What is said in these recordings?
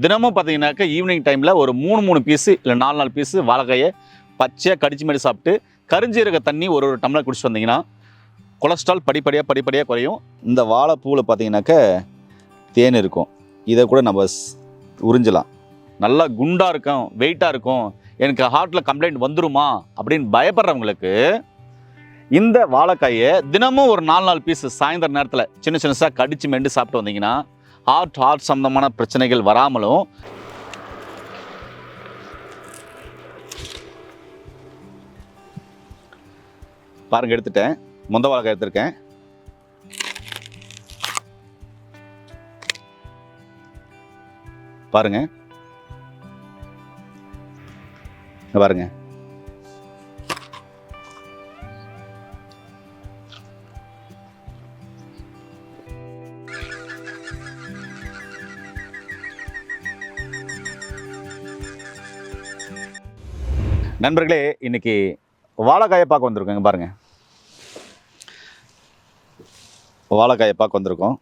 தினமும் பார்த்தீங்கன்னாக்கா ஈவினிங் டைமில் ஒரு மூணு மூணு பீஸு இல்லை நாலு நாலு பீஸு வாழைக்காயை பச்சையாக கடிச்சு மாதிரி சாப்பிட்டு கரிஞ்சீரக தண்ணி ஒரு ஒரு டம்ளர் குடிச்சு வந்தீங்கன்னா கொலஸ்ட்ரால் படிப்படியாக படிப்படியாக குறையும். இந்த வாழைப்பூவில் பார்த்தீங்கன்னாக்க தேன் இருக்கும். இதை கூட நம்ம ஸ்- உறிஞ்சலாம். நல்லா குண்டாக இருக்கும் வெயிட்டாக இருக்கும். எனக்கு ஹார்ட்டில் கம்ப்ளைண்ட் வந்துருமா அப்படின்னு பயப்படுறவங்களுக்கு இந்த வாழைக்காயை தினமும் ஒரு நாலு நாலு பீஸு சாயந்தர நேரத்தில் சின்ன சின்னசாக கடிச்சு மெண்டு சாப்பிட்டு வந்தீங்கன்னா ஹார்ட் ஹார்ட் சம்பந்தமான பிரச்சனைகள் வராமலும் பாருங்க எடுத்துட்டேன். முந்த வாழைக்காய் எடுத்திருக்கேன். பாருங்க. இங்க நண்பர்களே இன்னைக்கு வாழைக்காயை பார்க்க வந்திருக்கோங்க பாருங்க. வாழைக்காயை பார்க்க வந்திருக்கோம்.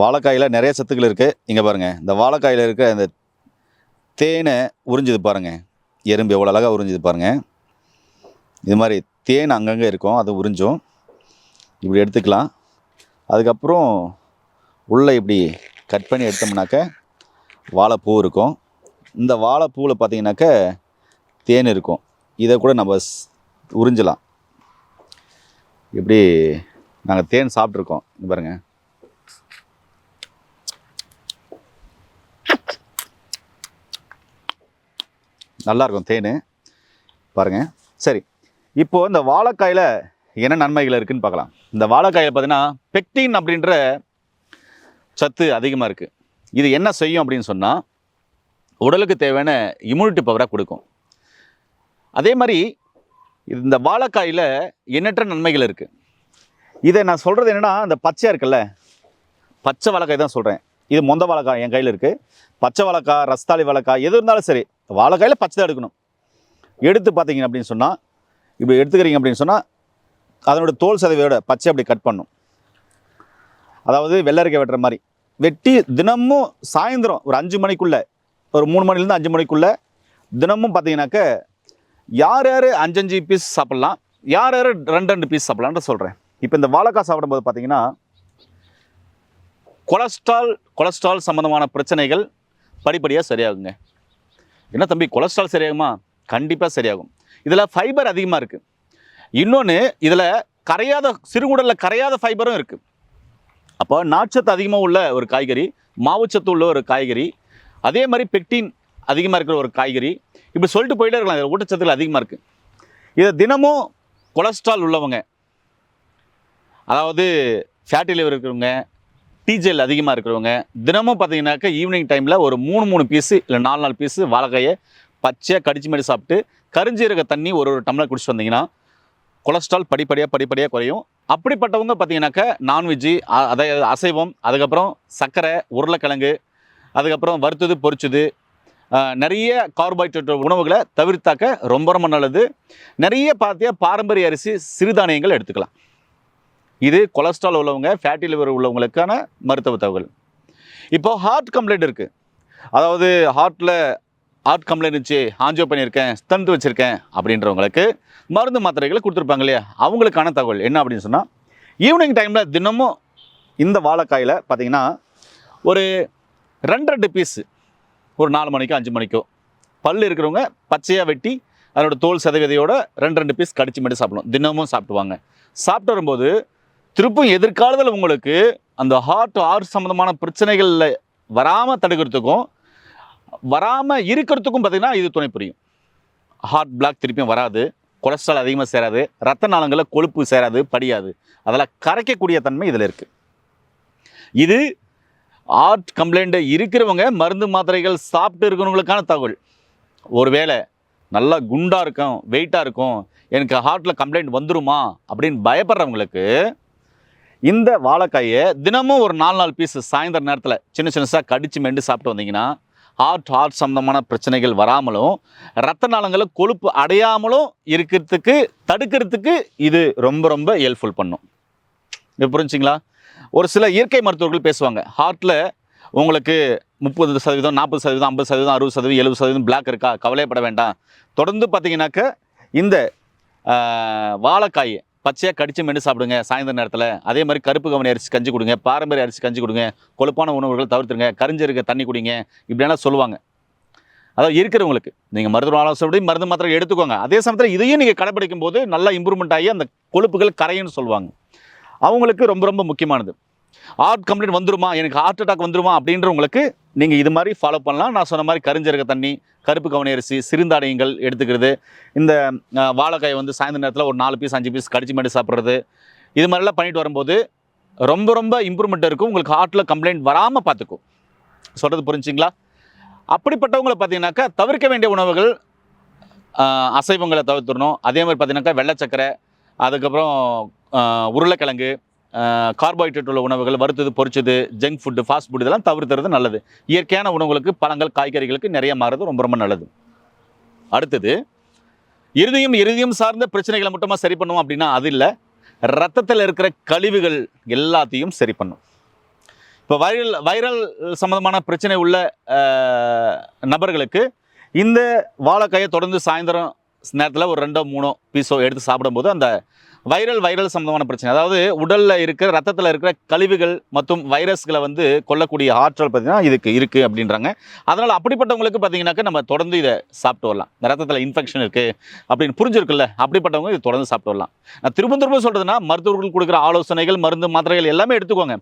வாழைக்காயில் நிறைய சத்துக்கள் இருக்குது இங்கே பாருங்கள் இந்த வாழைக்காயில் இருக்க இந்த தேனை உறிஞ்சுது பாருங்கள் எறும்பு எவ்வளோ அழகாக உறிஞ்சுது பாருங்கள் இது மாதிரி தேன் அங்கங்கே இருக்கும் அது உறிஞ்சும். இப்படி எடுத்துக்கலாம். அதுக்கப்புறம் உள்ளே இப்படி கட் பண்ணி எடுத்தோம்னாக்க வாழைப்பூ இருக்கும். இந்த வாழைப்பூவில் பார்த்தீங்கன்னாக்க தேன் இருக்கும். இதை கூட நம்ம ஸ்- உறிஞ்சலாம். இப்படி நாங்கள் தேன் சாப்பிட்ருக்கோம் இங்க பாருங்க. நல்லாயிருக்கும் தேன். பாருங்கள் சரி. இப்போ இந்த வாழைக்காயில் என்ன நன்மைகள் இருக்குதுன்னு பார்க்கலாம். இந்த வாழைக்காயில் பார்த்தீங்கன்னா பெக்டின் அப்படின்ற சத்து அதிகமாக இருக்குது இது என்ன செய்யும் அப்படின்னு சொன்னால் உடலுக்கு தேவையான இம்யூனிட்டி பவராக கொடுக்கும். அதே மாதிரி இந்த வாழைக்காயில் எண்ணற்ற நன்மைகள் இருக்குது இதை நான் சொல்கிறது என்னென்னா இந்த பச்சையாக இருக்குல்ல பச்சை வாழைக்காய் தான் சொல்கிறேன் இது மொந்த வாழைக்காய் என் கையில் இருக்குது பச்சை வாழைக்காய் ரஸ்தாளி வாழைக்காய் எது இருந்தாலும் சரி வாழைக்காயில் பச்சை தான் எடுக்கணும். எடுத்து பார்த்தீங்க அப்படின்னு சொன்னால் இப்படி எடுத்துக்கிறீங்க அப்படின்னு சொன்னால் அதனோட தோல் சதவியோட பச்சை அப்படி கட் பண்ணும். அதாவது வெள்ளரிக்கை வெட்டுற மாதிரி. வெட்டி தினமும் சாயந்தரம் ஒரு அஞ்சு மணிக்குள்ளே ஒரு மூணு மணிலேருந்து அஞ்சு மணிக்குள்ளே தினமும் பார்த்தீங்கன்னாக்க யார் யார் அஞ்சஞ்சு பீஸ் சாப்பிட்லாம்? யார் யார் ரெண்டு ரெண்டு பீஸ் சாப்பிட்லான்ற சொல்கிறேன் இப்போ இந்த வாழைக்காய் சாப்பிடும்போது பார்த்தீங்கன்னா கொலஸ்ட்ரால் கொலஸ்ட்ரால் சம்மந்தமான பிரச்சனைகள் படிப்படியாக சரியாகுங்க. என்ன தம்பி கொலஸ்ட்ரால் சரியாகுமா? கண்டிப்பாக சரியாகும். இதில் ஃபைபர் அதிகமாக இருக்குது இன்னொன்று இதில் கரையாத சிறுகுடலில் கரையாத ஃபைபரும் இருக்குது அப்போ நார்ச்சத்து அதிகமாக உள்ள ஒரு காய்கறி மாவுச்சத்து உள்ள ஒரு காய்கறி அதே மாதிரி பெக்டின் அதிகமாக இருக்கிற ஒரு காய்கறி இப்படி சொல்லிட்டு போயிட்டே இருக்கலாம். இதில் ஊட்டச்சத்துக்கள் அதிகமாக இருக்குது இதை தினமும் கொலஸ்ட்ரால் உள்ளவங்க அதாவது ஃபேட்டி லிவர் இருக்கிறவங்க டீஜெல் அதிகமாக இருக்கிறவங்க தினமும் பார்த்தீங்கன்னாக்கா ஈவினிங் டைமில் ஒரு மூணு மூணு பீஸு இல்லை நாலு நாலு பீஸு வாழைக்காயை பச்சையாக கடிச்சு மாதிரி சாப்பிட்டு கரிஞ்சீரக தண்ணி ஒரு ஒரு டம்ளர் குடிச்சிட்டு வந்தீங்கன்னா கொலஸ்ட்ரால் படிப்படியாக படிப்படியாக குறையும். அப்படிப்பட்டவங்க பார்த்தீங்கன்னாக்கா நான்வெஜ்ஜு அதை அசைவம் அதுக்கப்புறம் சர்க்கரை உருளைக்கிழங்கு அதுக்கப்புறம் வறுத்தது பொரிச்சது நிறைய கார்போஹைட்ரேட் உணவுகளை தவிர்த்தாக்க ரொம்ப ரொம்ப நல்லது. நிறைய பார்த்தியா பாரம்பரிய அரிசி சிறுதானியங்கள் எடுத்துக்கலாம். இது கொலஸ்ட்ரால் உள்ளவங்க ஃபேட்டி லிவர் உள்ளவங்களுக்கான மருத்துவ தகவல். இப்போது ஹார்ட் கம்ப்ளைண்ட் இருக்குது அதாவது ஹார்ட்டில் ஹார்ட் கம்ப்ளைண்ட் இருந்துச்சு ஆஞ்சியோ பண்ணியிருக்கேன் ஸ்டண்ட் வச்சுருக்கேன் அப்படின்றவங்களுக்கு மருந்து மாத்திரைகளை கொடுத்துருப்பாங்க இல்லையா? அவங்களுக்கான தகவல் என்ன அப்படின்னு சொன்னால் ஈவினிங் டைமில் தினமும் இந்த வாழைக்காயில் பார்த்தீங்கன்னா ஒரு ரெண்டு ரெண்டு பீஸு ஒரு நாலு மணிக்கோ அஞ்சு மணிக்கோ. பல் இருக்கிறவங்க பச்சையாக வெட்டி அதனோட தோல் சதவீதையோட ரெண்டு ரெண்டு பீஸ் கடிச்சு மட்டும் சாப்பிடணும். தினமும் சாப்பிடுவாங்க சாப்பிட்டு வரும்போது திருப்பும் எதிர்காலத்தில் உங்களுக்கு அந்த ஹார்ட் ஆர் சம்மந்தமான பிரச்சனைகளில் வராமல் தடுக்கிறதுக்கும் வராமல் இருக்கிறதுக்கும் பார்த்தீங்கன்னா இது துணை புரியும். ஹார்ட் பிளாக் திருப்பியும் வராது. கொலஸ்ட்ரால் அதிகமாக சேராது. ரத்த நாளங்களில் கொழுப்பு சேராது படியாது. அதெல்லாம் கரைக்கக்கூடிய தன்மை இதில் இருக்குது இது ஹார்ட் கம்ப்ளைண்ட்டு இருக்கிறவங்க மருந்து மாத்திரைகள் சாப்பிட்டு இருக்கிறவங்களுக்கான தகவல். ஒருவேளை நல்லா குண்டாக இருக்கும் வெயிட்டாக இருக்கும் எனக்கு ஹார்ட்டில் கம்ப்ளைண்ட் வந்துருமா அப்படின்னு பயப்படுறவங்களுக்கு இந்த வாழைக்காயை தினமும் ஒரு நாலு நாலு பீஸ் சாயந்தர நேரத்தில் சின்ன சின்னசாக கடிச்சு மெண்டு சாப்பிட்டு வந்தீங்கன்னா ஹார்ட் ஹார்ட் சம்மந்தமான பிரச்சனைகள் வராமலும் ரத்த நாளங்களில் கொழுப்பு அடையாமலும் இருக்கிறதுக்கு தடுக்கிறதுக்கு இது ரொம்ப ரொம்ப ஹெல்ப்ஃபுல் பண்ணும். இது புரிஞ்சுங்களா? ஒரு சில இயற்கை மருத்துவர்கள் பேசுவாங்க. ஹார்ட்டில் உங்களுக்கு முப்பது சதவீதம் நாற்பது சதவீதம் ஐம்பது சதவீதம் அறுபது சதவீதம் எழுபது சதவீதம் பிளாக் இருக்கா? கவலைப்பட வேண்டாம். தொடர்ந்து பார்த்தீங்கன்னாக்க இந்த வாழைக்காய் வாழைக்காயை பச்சையாக கடிச்சு மென்று சாப்பிடுங்க சாயந்தர நேரத்தில். அதே மாதிரி கருப்பு கவனி அரிசி கஞ்சி கொடுங்க பாரம்பரிய அரிசி கஞ்சி கொடுங்க கொழுப்பான உணவுகள் தவிர்த்துருங்க கரிஞ்சிருக்க தண்ணி குடிங்க இப்படியெல்லாம் சொல்லுவாங்க. அதாவது இருக்கிறவங்களுக்கு நீங்கள் மருத்துவ ஆலோசனை மருந்து மாத்திரை எடுத்துக்கோங்க. அதே சமயத்தில் இதையும் நீங்கள் கடைப்பிடிக்கும் போது நல்லா இம்ப்ரூவ்மெண்ட் ஆகி அந்த கொழுப்புகள் கரையும்னு சொல்லுவாங்க. அவங்களுக்கு ரொம்ப ரொம்ப முக்கியமானது. ஹார்ட் கம்ப்ளைண்ட் வந்துருமா? எனக்கு ஹார்ட் அட்டாக் வந்துருமா? அப்படின்றவங்களுக்கு நீங்கள் இது மாதிரி ஃபாலோ பண்ணலாம். நான் சொன்ன மாதிரி கரிஞ்சருக தண்ணி கருப்பு கவனி அரிசி சிறுந்தாடையங்கள் எடுத்துக்கிறது இந்த வாழைக்காயை வந்து சாயந்தர நேரத்தில் ஒரு நாலு பீஸ் அஞ்சு பீஸ் கடிச்சு மாட்டி சாப்பிட்றது இது மாதிரிலாம் பண்ணிட்டு வரும்போது ரொம்ப ரொம்ப இம்ப்ரூவ்மெண்ட் இருக்கும். உங்களுக்கு ஹார்ட்டில் கம்ப்ளைண்ட் வராமல் பார்த்துக்கும். சொல்கிறது புரிஞ்சிங்களா? அப்படிப்பட்டவங்களை பார்த்தீங்கன்னாக்கா தவிர்க்க வேண்டிய உணவுகள் அசைவங்களை தவிர்த்துடணும். அதே மாதிரி பார்த்தீங்கன்னாக்கா வெள்ளச்சக்கரை அதுக்கப்புறம் உருளைக்கிழங்கு கார்போஹைட்ரேட் உள்ள உணவுகள் வறுத்தது பொறிச்சது ஜங்க் ஃபுட்டு ஃபாஸ்ட் ஃபுட் இதெல்லாம் தவிர்த்துறது நல்லது. இயற்கையான உணவுகளுக்கு பழங்கள் காய்கறிகளுக்கு நிறைய மாறுறது ரொம்ப ரொம்ப நல்லது. அடுத்தது இருதயம் இருதயம் சார்ந்த பிரச்சனைகளை மட்டுமா சரி பண்ணுவோம் அப்படின்னா அது இல்லை. ரத்தத்தில் இருக்கிற கழிவுகள் எல்லாத்தையும் சரி பண்ணும். இப்போ வைரல் வைரல் சம்மந்தமான பிரச்சனை உள்ள நபர்களுக்கு இந்த வாழைக்காயை தொடர்ந்து சாயந்தரம் நேரத்தில் ஒரு ரெண்டோ மூணோ பீஸோ எடுத்து சாப்பிடும்போது அந்த வைரல் வைரல் சம்மந்தமான பிரச்சனை. அதாவது உடலில் இருக்கிற ரத்தத்தில் இருக்கிற கழிவுகள் மற்றும் வைரஸ்களை வந்து கொல்லக்கூடிய ஆற்றல் பார்த்தீங்கன்னா இதுக்கு இருக்குது அப்படின்றாங்க. அதனால் அப்படிப்பட்டவங்களுக்கு பார்த்தீங்கன்னாக்கா நம்ம தொடர்ந்து இதை சாப்பிட்டு வரலாம். இந்த ரத்தத்தில் இன்ஃபெக்ஷன் இருக்குது அப்படின்னு புரிஞ்சிருக்குல்ல? அப்படிப்பட்டவங்க இது தொடர்ந்து சாப்பிட்டு வரலாம். நான் திரும்ப திரும்ப சொல்கிறதுனா மருத்துவர்கள் கொடுக்குற ஆலோசனைகள் மருந்து மாத்திரைகள் எல்லாமே எடுத்துக்கோங்க.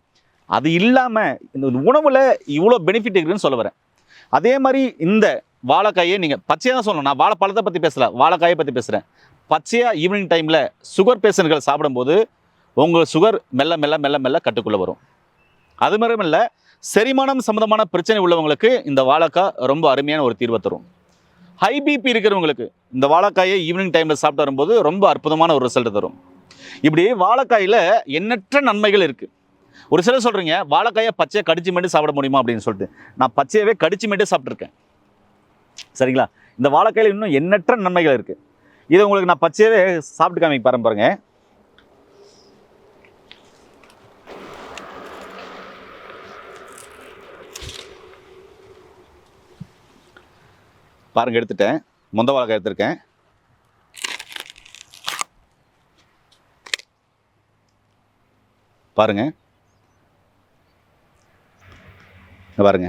அது இல்லாமல் இந்த உணவில் இவ்வளோ பெனிஃபிட் இருக்குதுன்னு சொல்ல வரேன். அதே மாதிரி இந்த வாழைக்காயை நீங்கள் பச்சையாக தான் சொல்லணும். நான் வாழைப்பழத்தை பற்றி பேசலை. வாழைக்காயை பற்றி பேசுகிறேன் பச்சையாக ஈவினிங் டைமில் சுகர் பேஷண்ட்கள் சாப்பிடும்போது உங்கள் சுகர் மெல்ல மெல்ல மெல்ல மெல்ல கட்டுக்குள்ளே வரும். அது மட்டும் இல்லை செரிமானம் சம்மந்தமான பிரச்சனை உள்ளவங்களுக்கு இந்த வாழைக்காய் ரொம்ப அருமையான ஒரு தீர்வை தரும். ஹை பிபி இருக்கிறவங்களுக்கு இந்த வாழைக்காயை ஈவினிங் டைமில் சாப்பிட்டு வரும்போது ரொம்ப அற்புதமான ஒரு ரிசல்ட் தரும். இப்படி வாழைக்காயில் எண்ணற்ற நன்மைகள் இருக்குது ஒரு சிலர் சொல்கிறீங்க வாழைக்காயை பச்சையை கடிச்சு மட்டும் சாப்பிட முடியுமா அப்படின்னு சொல்லிட்டு. நான் பச்சையவே கடிச்சு மட்டும் சாப்பிட்ருக்கேன் சரிங்களா? இந்த வாழைக்காயில் இன்னும் எண்ணற்ற நன்மைகள் இருக்குது இதை உங்களுக்கு நான் பச்சையவே சாப்பிட்டு காமிக்க பாருங்க பாருங்க. பாருங்க எடுத்துட்டேன். முந்த வாழைக்காய் எடுத்திருக்கேன். பாருங்க. பாருங்க.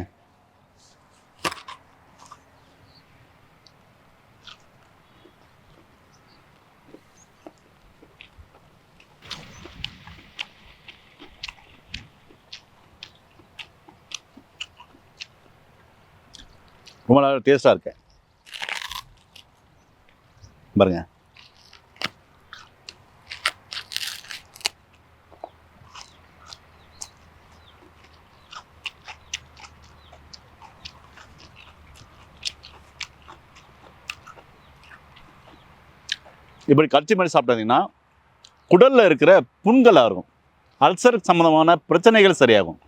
ரொம்ப நல்லா டேஸ்ட்டாக இருக்கு பாருங்க. இப்படி கட்சி மாதிரி சாப்பிட்டீங்கன்னா குடலில் இருக்கிற புண்களாக இருக்கும் அல்சர் சம்மந்தமான பிரச்சனைகள் சரியாகும்.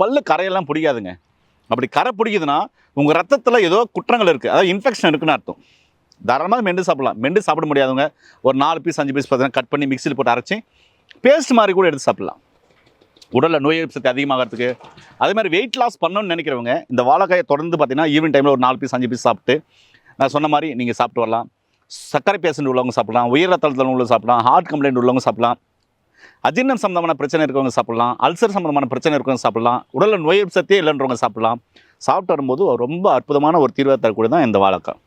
பல்லு கரையெல்லாம் பிடிக்காதுங்க. அப்படி கரை பிடிக்குதுன்னா உங்கள் ரத்தத்தில் ஏதோ குற்றங்கள் இருக்குது அதாவது இன்ஃபெக்ஷன் இருக்குன்னு அர்த்தம். தாராளமாக மெண்டு சாப்பிடலாம். மெண்டு சாப்பிட முடியாதவங்க ஒரு நாலு பீஸ் அஞ்சு பீஸ் பார்த்தீங்கன்னா கட் பண்ணி மிக்சியில் போட்டு அரைச்சி பேஸ்ட் மாதிரி கூட எடுத்து சாப்பிடலாம். உடலில் நோய் எதிர்ப்பு சக்தி அதிகமாகிறதுக்கு. அதே மாதிரி வெயிட் லாஸ் பண்ணணும்னு நினைக்கிறவங்க இந்த வாழைக்காயை தொடர்ந்து பார்த்தீங்கன்னா ஈவினிங் டைமில் ஒரு நாலு பீஸ் அஞ்சு பீஸ் சாப்பிட்டு நான் சொன்ன மாதிரி நீங்கள் சாப்பிட்டு வரலாம். சர்க்கரை பேஷண்ட் உள்ளவங்க சாப்பிடலாம். உயர் ரத்தத்தில் உள்ள உள்ளவங்க சாப்பிடலாம். ஹார்ட் கம்ப்ளைண்ட் உள்ளவங்க சாப்பிடலாம். அஜீர்ணம் சம்பந்தமான பிரச்சனை இருக்கவங்க சாப்பிடலாம். அல்சர் சம்பந்தமான பிரச்சனை இருக்கவங்க சாப்பிடலாம். உடலில் நோய் எதிர்ப்பு இல்லைன்றவங்க சாப்பிடலாம். சாப்பிட்டு வரும்போது ரொம்ப அற்புதமான ஒரு தீர்வை தரக்கூடிய தான் இந்த வாழைக்காய்.